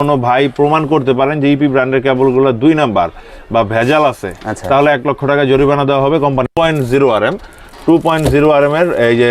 কোনো ভাই প্রমাণ করতে পারেন যে ইপি ব্র্যান্ডের কেবলগুলো দুই নাম্বার বা ভেজাল আছে আচ্ছা। তাহলে এক লক্ষ টাকা জরিমানা দেওয়া হবে company point zero R M two point zero R M এর এই যে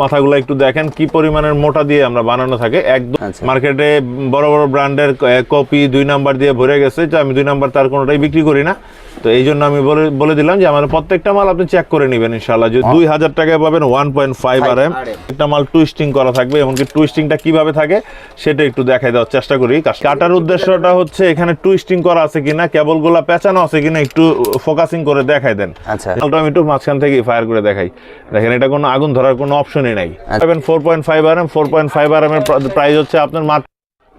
মাথাগুলো একটু দেখেন কি পরিমাণের মোটা দিয়ে আমরা বানানো থাকে। একদম আচ্ছা। মার্কেটে বড় বড় ব্র্যান্ডের কপি দুই নাম্বার দিয়ে ভরে গেছে যে আমি দুই নাম্বার তার কোনোটাই বিক্রি করি না। তো এই জন্য আমি বলে বলে দিলাম যে আমার প্রত্যেকটা মাল আপনি চেক করে নেবেন ইনশাল্লাহ যদি দুই হাজার টাকায় পাবেন one point five R M একটা মাল টুইস্টিং করা থাকবে এমনকি টুইস্টিংটা কীভাবে থাকে সেটা একটু দেখাই দেওয়ার চেষ্টা করি। কাটার উদ্দেশ্যটা হচ্ছে এখানে টুইস্টিং করা আছে কিনা কেবলগুলো পেঁচানো আছে কিনা একটু ফোকাসিং করে দেখাই দেন। আচ্ছা। আমি একটু মাঝখান থেকে ফায়ার করে দেখাই। দেখেন এটা কোনো আগুন ধরার কোনো অপশনই নাই। পাবেন four point five R M four point five R M এর প্রাইস হচ্ছে আপনার মাত্র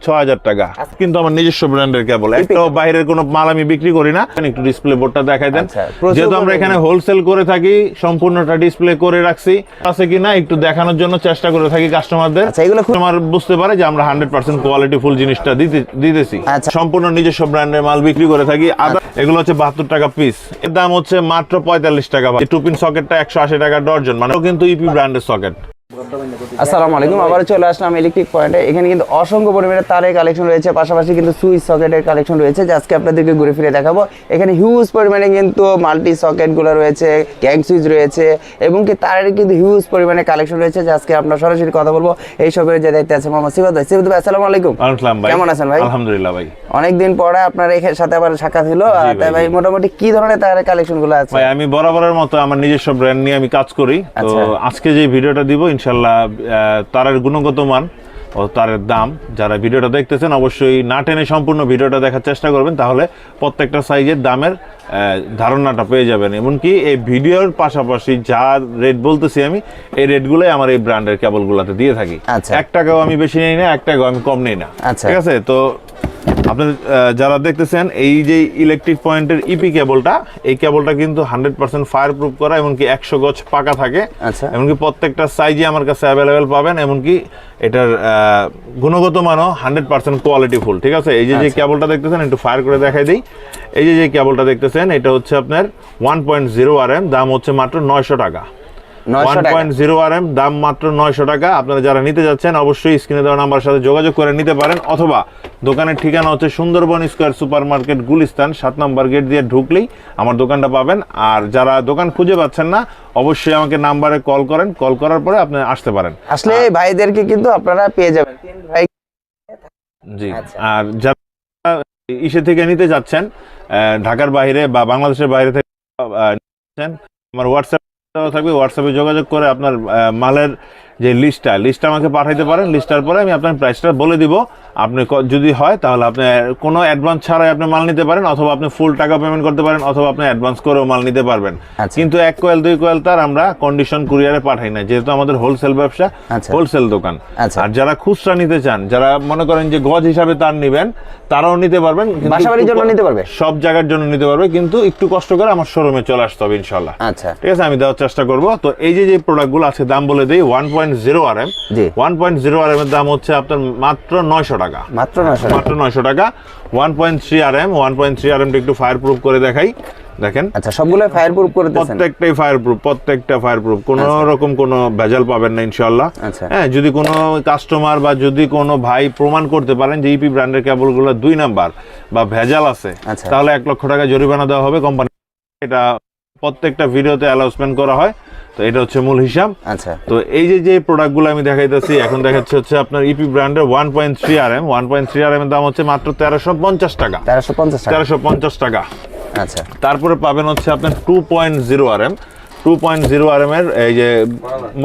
ছ হাজার টাকা। কিন্তু আমার নিজস্ব ব্র্যান্ডের কেবল একটাও বাইরের কোনো মাল আমি বিক্রি করি না। একটু ডিসপ্লে বোর্ডটা দেখাই দেন। আচ্ছা, যেহেতু আমরা এখানে হোলসেল করে থাকি সম্পূর্ণটা ডিসপ্লে করে রাখছি। আছে কিনা একটু দেখানোর জন্য চেষ্টা করে থাকি কাস্টমারদের আচ্ছা, কাস্টমার বুঝতে পারে যে আমরা হান্ড্রেড পার্সেন্ট কোয়ালিটি ফুল জিনিসটা দিতে দিতেছি। আচ্ছা। সম্পূর্ণ নিজস্ব ব্র্যান্ডের মাল বিক্রি করে থাকি। আদা এগুলো হচ্ছে বাহাত্তর টাকা পিস এর দাম হচ্ছে মাত্র পঁয়তাল্লিশ টাকা। এই টুপিন সকেটটা একশো আশি টাকা ডর্জন মানে কিন্তু ইপি ব্র্যান্ডের সকেট আসসালামু আলাইকুম আবারও চলে আসলাম ইলেকট্রিক পয়েন্টে এখানে কিন্তু অসংখ্য পরিমাণে তারের কালেকশন রয়েছে পাশাপাশি কিন্তু সুইচ সকেটের কালেকশন রয়েছে যে আজকে আপনাদেরকে ঘুরে ফিরে দেখাবো। এখানে হিউজ পরিমাণে কিন্তু মাল্টি সকেটগুলো রয়েছে গ্যাং সুইচ রয়েছে এবং কি তারের কিন্তু হিউজ পরিমাণে কালেকশন রয়েছে যে আজকে আমরা সরাসরি কথা বলব। এই সবের যে দায়িত্বে আছে মোহাম্মদ সিবাদ ভাই। সিবাদ ভাই আসসালামু আলাইকুম। আসসালাম ভাই। কেমন আছেন ভাই? আলহামদুলিল্লাহ ভাই। অনেকদিন পরে আপনার এখানে সাথে আবার সাক্ষাৎ হলো। তাই ভাই, মোটামুটি কি ধরনের তারের কালেকশনগুলো আছে? ভাই আমি বরাবরের মতো আমার নিজস্ব ব্র্যান্ড নিয়ে আমি কাজ করি। তো আচ্ছা। আজকে যে ভিডিওটা দিব ইনশাল্লাহ তারের গুণগত মান ও তারের দাম যারা ভিডিওটা দেখতেছেন অবশ্যই না টেনে সম্পূর্ণ ভিডিওটা দেখার চেষ্টা করবেন তাহলে প্রত্যেকটা সাইজের দামের ধারণাটা পেয়ে যাবেন এমনকি এই ভিডিওর পাশাপাশি যা রেট বলতেছি আমি এই রেটগুলোই আমার এই ব্র্যান্ডের কেবলগুলোতে দিয়ে থাকি আচ্ছা। এক টাকাও আমি বেশি নেই না এক টাকাও আমি কম নেই না আচ্ছা। ঠিক আছে তো আপনার যারা দেখতেছেন এই যে ইলেকট্রিক পয়েন্টের ইপি কেবলটা এই কেবলটা কিন্তু হান্ড্রেড পার্সেন্ট ফায়ার প্রুফ করা এমনকি একশো গজ পাকা থাকে আচ্ছা। এমনকি প্রত্যেকটা সাইজে আমার কাছে অ্যাভেলেবেল পাবেন এমনকি এটার গুণগত মানও হান্ড্রেড পার্সেন্ট কোয়ালিটি ফুল ঠিক আছে এই যে যে আচ্ছা। কেবলটা দেখতেছেন একটু ফায়ার করে দেখাই দিই এই যে যে কেবলটা দেখতেছেন এটা হচ্ছে আপনার one point zero R M দাম হচ্ছে মাত্র নয়শো টাকা নয়শো one point zero R M দাম মাত্র নয়শো টাকা। আপনারা যারা নিতে যাচ্ছেন অবশ্যই স্ক্রিনে দেওয়া নাম্বার সাথে যোগাযোগ করে নিতে পারেন। অথবা দোকানের ঠিকানা হচ্ছে Sundarban square super market Gulistan সাত নম্বর গেট দিয়ে ঢুকলেই আমার দোকানটা পাবেন। আর যারা দোকান খুঁজে পাচ্ছেন না অবশ্যই আমাকে নাম্বারে কল করেন। কল করার পরে আপনি আসতে পারেন। আসলে ভাইদেরকে কিন্তু আপনারা পেয়ে যাবেন। ভাই জি। আচ্ছা। আর যারা ইসে থেকে নিতে যাচ্ছেন ঢাকার বাইরে বা বাংলাদেশের বাইরে থেকে আমার হোয়াটসঅ্যাপ থাকবে হোয়াটসঅ্যাপে যোগাযোগ করে আপনার মালের যে লিস্টটা লিস্টটা আমাকে পাঠাইতে পারেন লিস্টার পরে আমি আপনার প্রাইসটা বলে দিব আপনি যদি হয় তাহলে আপনি কোনো অ্যাডভান্স ছাড়াই আপনি মাল নিতে পারেন অথবা আপনি ফুল টাকা পেমেন্ট করতে পারেন অথবা আপনি অ্যাডভান্স করেও মাল নিতে পারবেন আচ্ছা। কিন্তু এক কোয়েল দুই কোয়েল তার আমরা কন্ডিশন কুরিয়ারে পাঠাই না যেহেতু আমাদের হোলসেল ব্যবসা আচ্ছা। হোলসেল দোকান আচ্ছা। আর যারা খুচরা নিতে চান যারা মনে করেন যে গজ হিসাবে তার নিবেন তারাও নিতে পারবেন বাসাবাড়ির জন্য নিতে পারবে? সব জায়গার জন্য নিতে পারবে কিন্তু একটু কষ্ট করে আমার শোরুমে চলে আসতে হবে ইনশাল্লাহ আচ্ছা ঠিক আছে আমি দেওয়ার চেষ্টা করব তো এই যে যে প্রোডাক্টগুলো আছে দাম বলে দিই one point zero R M one point zero R M এর দাম হচ্ছে আপনার মাত্র নয়শো টাকা। মাত্র নয়শো মাত্র নয়শো টাকা। One point three R M one point three R এমটা একটু ফায়ার প্রুফ করে দেখাই। দেখেন। আচ্ছা সবগুলো ফায়ার প্রুফ করে প্রত্যেকটাই ফায়ার প্রুফ প্রত্যেকটা ফায়ার প্রুফ কোনো রকম কোনো ভেজাল পাবেন না ইনশাল্লাহ আচ্ছা। হ্যাঁ যদি কোনো কাস্টমার বা যদি কোনো ভাই প্রমাণ করতে পারেন যে ইপি ব্র্যান্ডের কেবলগুলো দুই নাম্বার বা ভেজাল আছে আচ্ছা। তাহলে এক লক্ষ টাকা জরিমানা দেওয়া হবে। কোম্পানি এটা প্রত্যেকটা ভিডিওতে অ্যালাউন্সমেন্ট করা হয় তো এটা হচ্ছে মূল হিসাব। আচ্ছা। তো এই যে যে প্রোডাক্টগুলো আমি দেখাইতেছি এখন দেখাচ্ছে হচ্ছে আপনার ইপি ব্র্যান্ডের one point three R M one point three R M এর দাম হচ্ছে মাত্র তেরোশো পঞ্চাশ টাকা। তেরোশো পঞ্চাশ তেরোশো পঞ্চাশ টাকা। আচ্ছা। তারপরে পাবেন হচ্ছে আপনার two point zero R M two point zero R M এর এই যে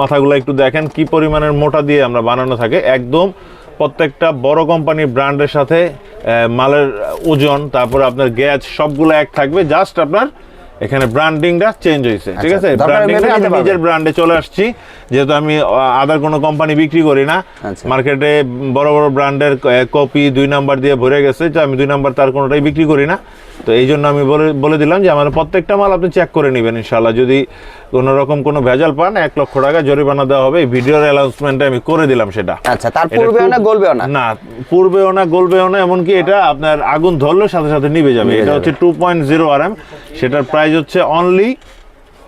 মাথাগুলো একটু দেখেন কি পরিমাণের মোটা দিয়ে আমরা বানানো থাকে। একদম প্রত্যেকটা বড় কোম্পানির ব্র্যান্ডের সাথে মালের ওজন তারপরে আপনার গ্যাস সবগুলো এক থাকবে জাস্ট আপনার এখানে ব্র্যান্ডিংটা চেঞ্জ হয়েছে ঠিক আচ্ছা, আছে? দরকার ব্র্যান্ডিং আমি নিজের ব্র্যান্ডে চলে আসছি যেহেতু আমি আদার কোনো কোম্পানি বিক্রি করি না। আচ্ছা। মার্কেটে বড় বড় ব্র্যান্ডের কপি দুই নাম্বার দিয়ে ভরে গেছে যে আমি দুই নাম্বার তার কোনোটাই বিক্রি করি না। তো এই জন্য আমি বলে বলে দিলাম যে আমার প্রত্যেকটা মাল আপনি চেক করে নেবেন ইনশাল্লাহ যদি কোনো রকম কোনো ভেজাল পান এক লক্ষ টাকা জরিমানা দেওয়া হবে। এই ভিডিওর অ্যানাউন্সমেন্টে আমি করে দিলাম সেটা। আচ্ছা তার পূর্বেও না গলবেও না? না পূর্বেও না গলবেও না এমনকি এটা আপনার আগুন ধরলে সাথে সাথে নিভে যাবে। এটা হচ্ছে two point zero R M সেটার প্রাইস হচ্ছে অনলি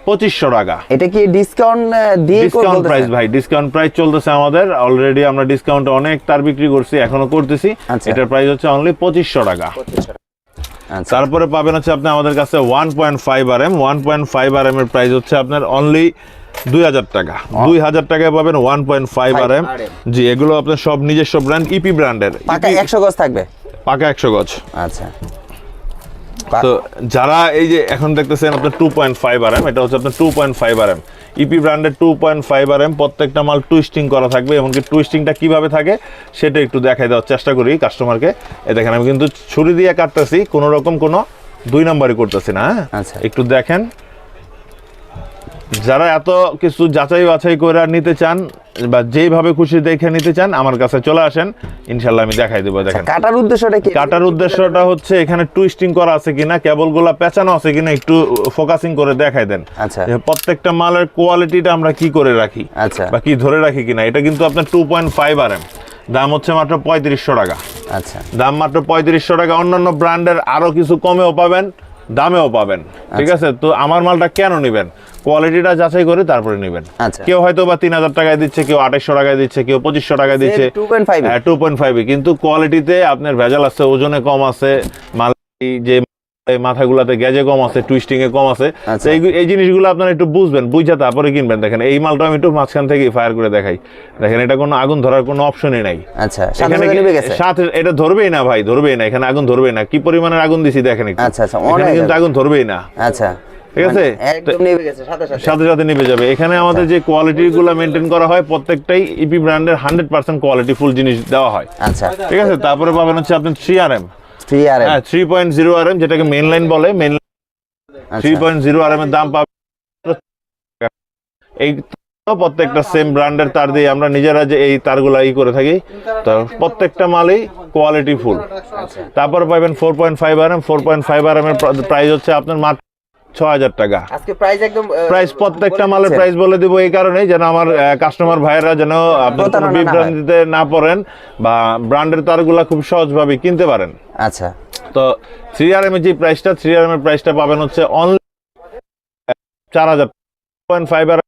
পঁচিশশো টাকা। এটা কি ডিসকাউন্ট দিয়ে ডিসকাউন্ট প্রাইস ভাই ডিসকাউন্ট প্রাইস চলতেছে আমাদের। অলরেডি আমরা ডিসকাউন্ট অনেক তার বিক্রি করছি এখনও করতেছি। আচ্ছা। এটার প্রাইস হচ্ছে অনলি পঁচিশশো টাকা। তারপরে পাবেন হচ্ছে আপনি আমাদের কাছে one point five R M one point five R M এর প্রাইস হচ্ছে আপনার অনলি দুই হাজার টাকা। দুই হাজার টাকায় পাবেন one point five R M জি এগুলো আপনার সব নিজস্ব ব্র্যান্ড ইপি ব্র্যান্ডের পাকা একশো গজ থাকবে? পাকা একশো গজ। আচ্ছা। তো যারা এই যে এখন দেখতেছেন আপনার two point five R M এটা হচ্ছে আপনার two point five R M EP ব্র্যান্ডের two point five R M প্রত্যেকটা মাল টুইস্টিং করা থাকবে এমনকি টুইস্টিংটা কীভাবে থাকে সেটা একটু দেখাই দেওয়ার চেষ্টা করি কাস্টমারকে এ দেখেন আমি কিন্তু ছুরি দিয়ে কাটতেছি কোনো রকম কোনো দুই নাম্বারই করতেছি না হ্যাঁ? আচ্ছা। একটু দেখেন। যারা এত কিছু যাচাই বাছাই করে নিতে চান বা যেইভাবে খুশি দেখে নিতে চান আমার কাছে চলে আসেন। ইনশাল্লাহ আমি দেখাই দেবো দেখেন। কাটার উদ্দেশ্যটা কি? কাটার উদ্দেশ্যটা হচ্ছে এখানে টুইস্টিং করা আছে কিনা কেবলগুলা পেঁচানো আছে কিনা একটু ফোকাসিং করে দেখাই দেন। আচ্ছা। প্রত্যেকটা মালের কোয়ালিটিটা আমরা কি করে রাখি আচ্ছা। বা কি ধরে রাখি কিনা এটা কিন্তু আপনার two point five R M দাম হচ্ছে মাত্র পঁয়ত্রিশশো টাকা। আচ্ছা। দাম মাত্র পঁয়ত্রিশশো টাকা। অন্যান্য ব্র্যান্ডের আরও কিছু কমেও পাবেন। দামেও পাবেন। ঠিক আচ্ছা। আছে? তো আমার মালটা কেন নেবেন? কোয়ালিটিটা যাচাই করে তারপরে নেবেন। আচ্ছা। কেউ হয়তো বা তিন হাজার টাকায় দিচ্ছে কেউ আঠাশশো টাকায় দিচ্ছে কেউ পঁচিশশো টাকায় দিচ্ছে। Two point five two point five কিন্তু কোয়ালিটিতে আপনার ভেজাল আছে ওজনে কম আছে মাল যে এই মাথাগুলাতে গ্যাজে কম আছে টুইস্টিং এ কম আছে। আচ্ছা। এই এই জিনিসগুলো আপনারা একটু বুঝবেন বুঝা তারপরে কিনবেন। দেখেন এই মালটা আমি একটু মাঝখান থেকে ফায়ার করে দেখাই। দেখেন এটা কোনো আগুন ধরার কোনো অপশনই নাই। আচ্ছা সাথে এটা ধরবেই না ভাই ধরবেই না এখানে আগুন ধরবেই না। কি পরিমাণের আগুন দিছি দেখেন একটু। আচ্ছা, আচ্ছা, এখানে কিন্তু আগুন। ধরবেই না। আচ্ছা। ঠিক আছে? মানে সাথে সাথে। যাবে। এখানে আমাদের যে কোয়ালিটি গুলো মেনটেন করা হয় প্রত্যেকটাই ইপি ব্র্যান্ডের হান্ড্রেড পার্সেন্ট কোয়ালিটি ফুল জিনিস দেওয়া হয়। আচ্ছা। ঠিক আছে? তারপরে পাবেন হচ্ছে আপনার থ্রি আর এম হ্যাঁ যেটাকে লাইন বলে আচ্ছা। এর দাম পাবে এই প্রত্যেকটা সেম ব্র্যান্ডের তার দিয়ে আমরা নিজেরা যে এই তারগুলো ই করে থাকি তো প্রত্যেকটা মালই কোয়ালিটি ফুল। তারপর পাইবেন four point five R M four point five R M এর প্রাইস হচ্ছে আপনার মাত্র ছ হাজার টাকা। আজকে প্রাইস একদম প্রাইস প্রত্যেকটা মালের প্রাইস বলে দিব এই কারণেই যেন আমার কাস্টমার ভাইয়েরা যেন আপনার। বিভ্রান্তিতে না পড়েন বা ব্র্যান্ডের তারগুলা খুব সহজভাবে কিনতে পারেন। আচ্ছা। তো থ্রি আর এর যে প্রাইসটা থ্রি আর এম এর প্রাইসটা পাবেন হচ্ছে অনলি চার হাজার। পয়েন্ট ফাইবার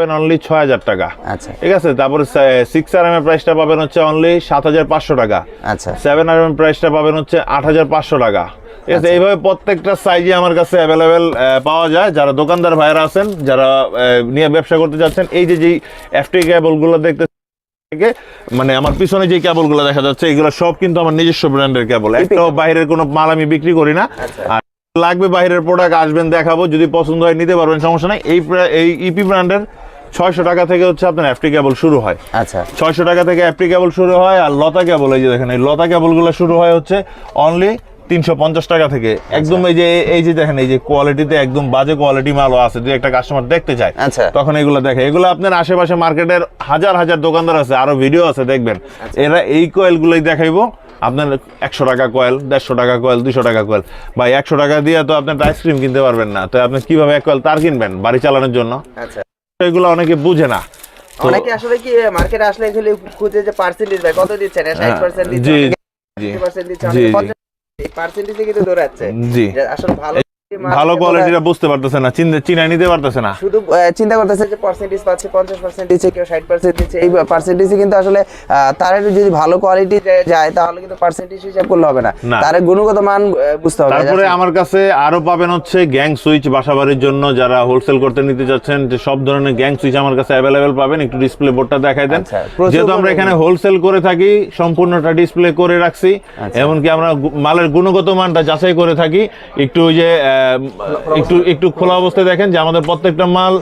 পাবেন অনলি ছয় হাজার টাকা। আচ্ছা। ঠিক আছে? তারপরে সিক্স আর এম এর প্রাইসটা পাবেন হচ্ছে অনলি সাত হাজার পাঁচশো টাকা। আচ্ছা। সেভেন আর এম প্রাইসটা পাবেন হচ্ছে আট হাজার পাঁচশো টাকা। ঠিক আচ্ছা। আছে এইভাবে প্রত্যেকটা সাইজে আমার কাছে অ্যাভেলেবেল পাওয়া যায়। যারা দোকানদার ভাইরা আছেন যারা নিয়ে ব্যবসা করতে যাচ্ছেন এই যে যেই এফটি কেবলগুলো দেখতে থেকে মানে আমার পিছনে যে কেবলগুলো দেখা যাচ্ছে এগুলো সব কিন্তু আমার নিজস্ব ব্র্যান্ডের কেবল একটাও বাইরের কোনো মাল আমি বিক্রি করি না। আচ্ছা। আর লাগবে বাইরের প্রোডাক্ট আসবেন দেখাবো। যদি পছন্দ হয় নিতে পারবেন সমস্যা নাই। এই এই ইপি ব্র্যান্ডের ছয়শো টাকা থেকে হচ্ছে আপনার এফটি কেবল শুরু হয়। আচ্ছা। ছয়শো টাকা থেকে অ্যাপটি কেবল শুরু হয় আর লতা কেবল এই যে দেখেন এই লতা কেবলগুলো শুরু হয় হচ্ছে অনলি তিনশো পঞ্চাশ টাকা থেকে। একদম এই যে এই যে দেখেন এই যে কোয়ালিটিতে একদম বাজে কোয়ালিটি মালও আছে যদি একটা কাস্টমার দেখতে চায়। আচ্ছা। তখন এগুলো দেখে। এগুলো আপনার আশেপাশে মার্কেটের হাজার হাজার দোকানদার আছে আরও ভিডিও আছে দেখবেন। এরা এই কয়েলগুলোই দেখাইবো। আপনার একশো টাকা কয়েল দেড়শো টাকা কয়েল দুশো টাকা কয়েল বা একশো টাকা দিয়ে তো আপনার আইসক্রিম কিনতে পারবেন না। তো আপনি কীভাবে এক কয়েল তার কিনবেন বাড়ি চালানোর জন্য? আচ্ছা। এগুলো অনেকে বুঝে না। অনেকে আসলে কি মার্কেটে আসলে খুলে খুঁজে যে পার্সেন্টেজ ভাই কত দিচ্ছেন ষাট পার্সেন্ট দিচ্ছে জি অনেকে জি 50% দিচ্ছেন পার্সেন্টেজে কিন্তু দৌড়াচ্ছে। জি। আসলে ভালো ভালো কোয়ালিটিটা বুঝতে পারতেছে না চিন চিনা নিতে পারতেছে না। শুধু চিন্তা করতেছে যে পার্সেন্টেজ পাচ্ছে পঞ্চাশ পার্সেন্ট দিচ্ছে কেউ ষাট পার্সেন্ট দিচ্ছে এই পার্সেন্টেজে কিন্তু আসলে তার যদি ভালো কোয়ালিটি যায় তাহলে কিন্তু পার্সেন্টেজ হিসাব করলে হবে না। তার গুণগত মান বুঝতে হবে। তারপরে আমার কাছে আরও পাবেন হচ্ছে গ্যাং সুইচ বাসাবাড়ির জন্য যারা হোলসেল করতে নিতে যাচ্ছেন যে সব ধরনের গ্যাং সুইচ আমার কাছে অ্যাভেলেবেল পাবেন একটু ডিসপ্লে বোর্ডটা দেখাই দেন। আচ্ছা, যেহেতু আমরা এখানে হোলসেল করে থাকি সম্পূর্ণটা ডিসপ্লে করে রাখছি। আচ্ছা। এমনকি আমরা মালের গুণগত মানটা যাচাই করে থাকি। একটু ওই যে একটু একটু খোলা অবস্থায় দেখেন যে আমাদের প্রত্যেকটা মাল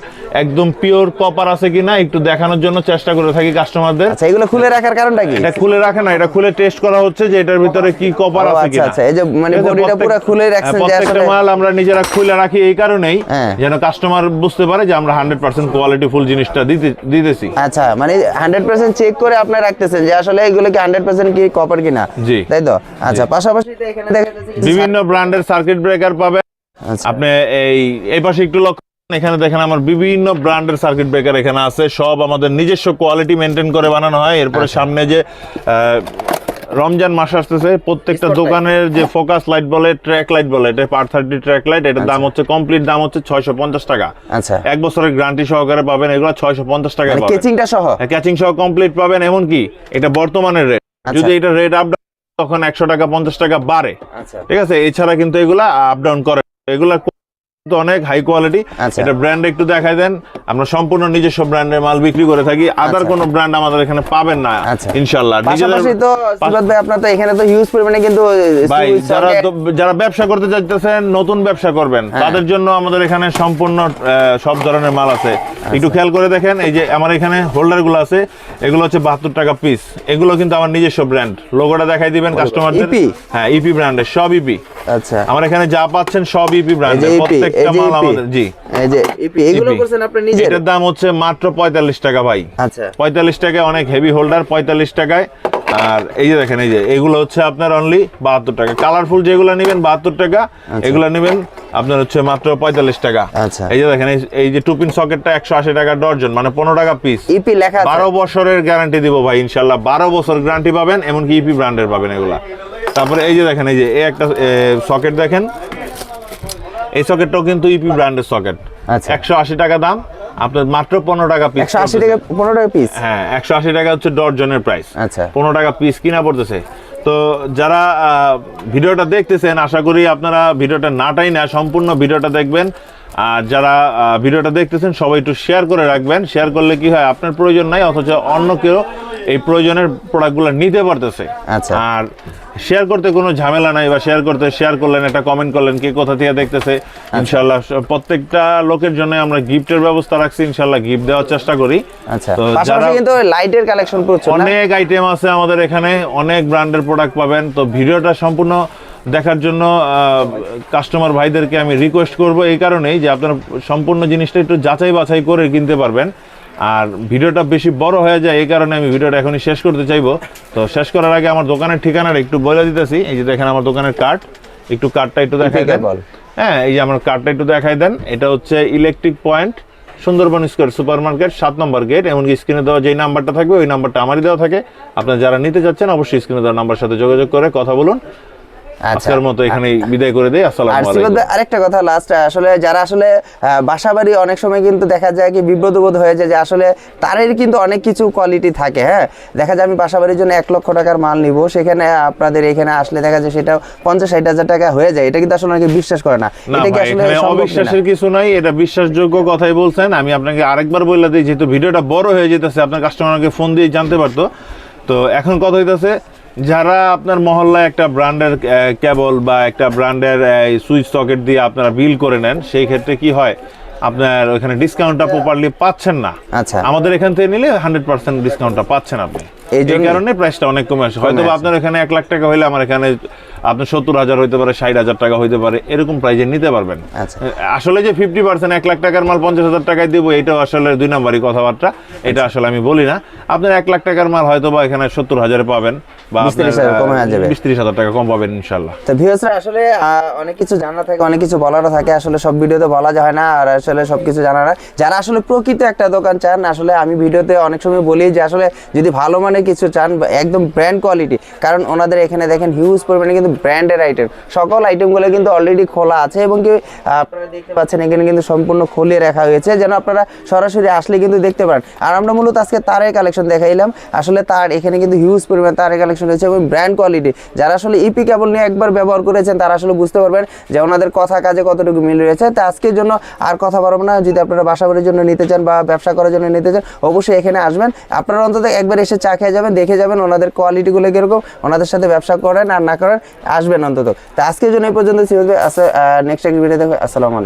একদম পিওর কপার আছে কিনা একটু দেখানোর জন্য চেষ্টা করে থাকি কাস্টমারদের আচ্ছা এগুলো খুলে রাখার কারণটা কি? এটা খুলে রাখে না এটা খুলে টেস্ট করা হচ্ছে যে এটার ভিতরে কি কপার আছে আচ্ছা, কিনা। আচ্ছা, এই যে মানে বডিটা পুরো খুলে রাখছেন হ্যাঁ, যে প্রত্যেকটা আসলে- মাল আমরা নিজেরা খুলে রাখি এই কারণেই হ্যাঁ। যেন কাস্টমার বুঝতে পারে যে আমরা হান্ড্রেড পার্সেন্ট কোয়ালিটি ফুল জিনিসটা দিতে দিতেছি। আচ্ছা মানে হান্ড্রেড পার্সেন্ট চেক করে আপনি রাখতেছেন যে আসলে এগুলো কি হান্ড্রেড পার্সেন্ট কি কপার কিনা। তাই তো? আচ্ছা পাশাপাশি তো এখানে দেখা যাচ্ছে বিভিন্ন ব্র্যান্ডের সার্কিট ব্রেকার আচ্ছা আপনি এই এই পাশে একটু লক্ষ্য এখানে দেখেন আমার বিভিন্ন ব্র্যান্ডের সার্কিট ব্রেকার এখানে আছে সব আমাদের নিজস্ব কোয়ালিটি মেনটেন করে বানানো হয়। এরপরে আচ্ছা। সামনে যে রমজান মাস আসতেছে প্রত্যেকটা। দোকানের যে ফোকাস লাইট বলে ট্র্যাক লাইট বলে এটা পার থার্টি ট্র্যাক লাইট এটার দাম হচ্ছে কমপ্লিট দাম হচ্ছে ছয়শো পঞ্চাশ টাকা। আচ্ছা। এক বছরের গ্যারান্টি সহকারে পাবেন এগুলো ছয়শো পঞ্চাশ টাকা মানে পাবেন। কেচিংটা সহ? ক্যাচিং সহ কমপ্লিট পাবেন এমন কি এটা বর্তমানের রেট আচ্ছা। যদি এটা রেট আপ তখন একশো টাকা পঞ্চাশ টাকা বাড়ে। আচ্ছা। ঠিক আছে? এছাড়া কিন্তু এগুলা আপ ডাউন করে এগুলা অনেক হাই কোয়ালিটি আচ্ছা। এটা ব্র্যান্ড একটু দেখাই দেন আমরা সম্পূর্ণ নিজস্ব ব্র্যান্ডের মাল বিক্রি করে থাকি। আদার। কোনো ব্র্যান্ড আমাদের এখানে পাবেন না। আচ্ছা। ইনশাল্লাহ পাশাপাশি তো সিবাত ভাই আপনার তো এখানে তো হিউজ পরিমাণে কিন্তু ভাই যারা যারা ব্যবসা করতে চাইতেছেন নতুন ব্যবসা করবেন হ্যাঁ। তাদের জন্য আমাদের এখানে সম্পূর্ণ সব ধরনের মাল আছে। আচ্ছা। একটু খেয়াল করে দেখেন এই যে আমার এখানে হোল্ডারগুলো আছে এগুলো হচ্ছে বাহাত্তর টাকা পিস এগুলো কিন্তু আমার নিজস্ব ব্র্যান্ড লোগোটা দেখাই দিবেন কাস্টমারদের EP? হ্যাঁ ইপি ব্র্যান্ডের সব ইপি আচ্ছা। আমার এখানে যা পাচ্ছেন সব ইপি ব্র্যান্ডের প্রত্যেকটা মাল আমাদের জি। এই যে ইপি এগুলো করছেন আপনি নিজে এটার দাম হচ্ছে মাত্র পঁয়তাল্লিশ টাকা ভাই। আচ্ছা। পঁয়তাল্লিশ টাকায় অনেক হেভি হোল্ডার পঁয়তাল্লিশ টাকায়। আর এই যে দেখেন এই যে এগুলো হচ্ছে আপনার অনলি বাহাত্তর টাকা। কালারফুল যেগুলো নেবেন বাহাত্তর টাকা। এগুলো নেবেন আপনার হচ্ছে মাত্র পঁয়তাল্লিশ টাকা। আচ্ছা। এই যে দেখেন এই- যে টুপিন সকেটটা একশো আশি টাকা ডর্জন মানে পনেরো টাকা পিস ইপি লেখা আছে। বারো বছরের গ্যারান্টি দিব ভাই ইনশাল্লাহ। বারো বছর গ্যারান্টি পাবেন এমনকি ইপি ব্র্যান্ডের পাবেন এগুলা। তারপরে এই যে দেখেন এই যে এই একটা সকেট দেখেন। এই সকেটটাও কিন্তু ইপি ব্র্যান্ডের সকেট আচ্ছা। একশো আশি টাকা দাম। আপনার মাত্র পনেরো টাকা পিস একশো আশি টাকা পনেরো টাকা পিস হ্যাঁ একশো আশি টাকা হচ্ছে ডর্জনের প্রাইস আচ্ছা। পনেরো টাকা পিস কিনা পড়তেছে। তো যারা ভিডিওটা দেখতেছেন আশা করি আপনারা ভিডিওটা নাটাই না সম্পূর্ণ ভিডিওটা দেখবেন। আর যারা ভিডিওটা দেখতেছেন সবাই একটু শেয়ার করে রাখবেন। শেয়ার করলে কি হয় আপনার প্রয়োজন নাই অথচ অন্য কেউ এই প্রয়োজনের প্রোডাক্টগুলো নিতে পারতেছে। আচ্ছা। আর শেয়ার করতে কোনো ঝামেলা নাই বা শেয়ার করতে শেয়ার করলেন একটা কমেন্ট করলেন কে কোথা থেকে দেখতেছে আচ্ছা। ইনশাল্লাহ প্রত্যেকটা লোকের জন্য আমরা গিফটের ব্যবস্থা রাখছি ইনশাল্লাহ গিফট দেওয়ার চেষ্টা করি। আচ্ছা। যারা- কিন্তু লাইটের কালেকশন প্রচুর অনেক আইটেম আছে আমাদের এখানে অনেক ব্র্যান্ডের প্রোডাক্ট পাবেন। তো ভিডিওটা সম্পূর্ণ দেখার জন্য কাস্টমার ভাইদেরকে আমি রিকোয়েস্ট করব এই কারণেই যে আপনারা সম্পূর্ণ জিনিসটা একটু যাচাই বাছাই করে কিনতে পারবেন। আর ভিডিওটা বেশি বড় হয়ে যায় এই কারণে আমি ভিডিওটা এখনই শেষ করতে চাইব। তো শেষ করার আগে আমার দোকানের ঠিকানাটা একটু বলে দিতেছি। এই যে দেখেন আমার দোকানের কার্ড একটু কার্ডটা একটু দেখাই দেন। হ্যাঁ এই যে আমার কার্ডটা একটু দেখাই দেন। এটা হচ্ছে electric point Sundarban square super market সাত নম্বর গেট এমনকি স্ক্রিনে দেওয়া যেই নাম্বারটা থাকবে ওই নাম্বারটা আমারই দেওয়া থাকে। আপনারা যারা নিতে চাচ্ছেন অবশ্যই স্ক্রিনে দেওয়া নাম্বার সাথে যোগাযোগ করে কথা বলুন। আজকের মতো এখানে বিদায় করে দেই আসসালামু আলাইকুম। ভাই, আরেকটা কথা লাস্ট আসলে যারা আসলে বাসা বাড়ি অনেক সময় কিন্তু দেখা যায় কি বিব্রতবোধ হয়ে যায় যে আসলে তারের কিন্তু অনেক কিছু কোয়ালিটি থাকে হ্যাঁ? দেখা যায় আমি বাসা বাড়ির জন্য এক লক্ষ টাকার মাল নিব সেখানে আপনাদের এখানে আসলে দেখা যায় সেটা পঞ্চাশ ষাট হাজার টাকা হয়ে যায়। এটা কিন্তু আসলে অনেকে বিশ্বাস করে না। এটা কি আসলে? অবিশ্বাসের কিছু নাই এটা বিশ্বাসযোগ্য কথাই বলছেন। আমি আপনাকে আরেকবার বলে দিই যেহেতু ভিডিওটা বড় হয়ে যেতেছে আপনার কাস্টমারকে ফোন দিয়ে জানতে পারতো। তো এখন কথা হইতাছে যারা আপনার মহল্লায় একটা ব্র্যান্ডের কেবল বা একটা ব্র্যান্ডের সুইচ সকেট দিয়ে আপনারা বিল করে নেন সেই ক্ষেত্রে কি হয় আপনার ওখানে ডিসকাউন্টটা প্রপারলি পাচ্ছেন না আচ্ছা। আমাদের এখান থেকে নিলে হান্ড্রেড পার্সেন্ট ডিসকাউন্টটা পাচ্ছেন আপনি এই? কারণে প্রাইসটা অনেক কমে আসে হয়তো আপনার এখানে এক লাখ টাকা হলে আমার এখানে আপনার সত্তর হাজার হইতে পারে ষাট হাজার টাকা হইতে পারে এরকম প্রাইজে নিতে পারবেন। আচ্ছা। আসলে যে ফিফটি পার্সেন্ট এক লাখ টাকার মাল পঞ্চাশ হাজার টাকায় দিব এটাও আসলে দুই নাম্বারই কথাবার্তা এটা আসলে আমি বলি না। আপনার এক লাখ টাকার মাল হয়তো বা এখানে সত্তর হাজারে পাবেন বা বিশ ত্রিশ হাজার টাকা কম পাবেন ইনশাল্লাহ তো ভিউয়ার্সরা আসলে অনেক কিছু জানা থাকে অনেক কিছু বলারও থাকে আসলে সব ভিডিওতে বলা যায় না আর আসলে সব কিছু জানা না যারা আসলে প্রকৃত একটা দোকান চান আসলে আমি ভিডিওতে অনেক সময় বলি যে আসলে যদি ভালো মানের কিছু চান একদম ব্র্যান্ড কোয়ালিটি কারণ ওনাদের এখানে দেখেন হিউজ পরিমাণে কিন্তু ব্র্যান্ডের আইটেম সকল আইটেমগুলো কিন্তু অলরেডি খোলা আছে এবং কি আপনারা দেখতে পাচ্ছেন, এখানে কিন্তু সম্পূর্ণ খুলে রাখা হয়েছে। যেন আপনারা সরাসরি আসলে কিন্তু দেখতে পারেন। আর আমরা মূলত আজকে তারের কালেকশন দেখাইলাম। আসলে তার এখানে কিন্তু হিউজ পরিমাণ তারের কালেকশন রয়েছে এবং ব্র্যান্ড কোয়ালিটি যারা আসলে ইপি কেবল নিয়ে একবার ব্যবহার করেছেন, তারা আসলে বুঝতে পারবেন যে ওনাদের কথা কাজে কতটুকু মিল রয়েছে। তো আজকের জন্য আর কথা পারব না। যদি আপনারা বাসা বাড়ির জন্য নিতে চান বা ব্যবসা করার জন্য নিতে চান, অবশ্যই এখানে আসবেন। আপনারা অন্তত একবার এসে চা খেয়ে যাবেন, দেখে যাবেন ওনাদের কোয়ালিটিগুলো কীরকম, ওনাদের সাথে ব্যবসা করেন আর না করেন। আসবেন অন্তত। তো আজকের জন্য এই পর্যন্ত নেক্সট এক ভিডিও দেখো আসসালামু আলাইকুম।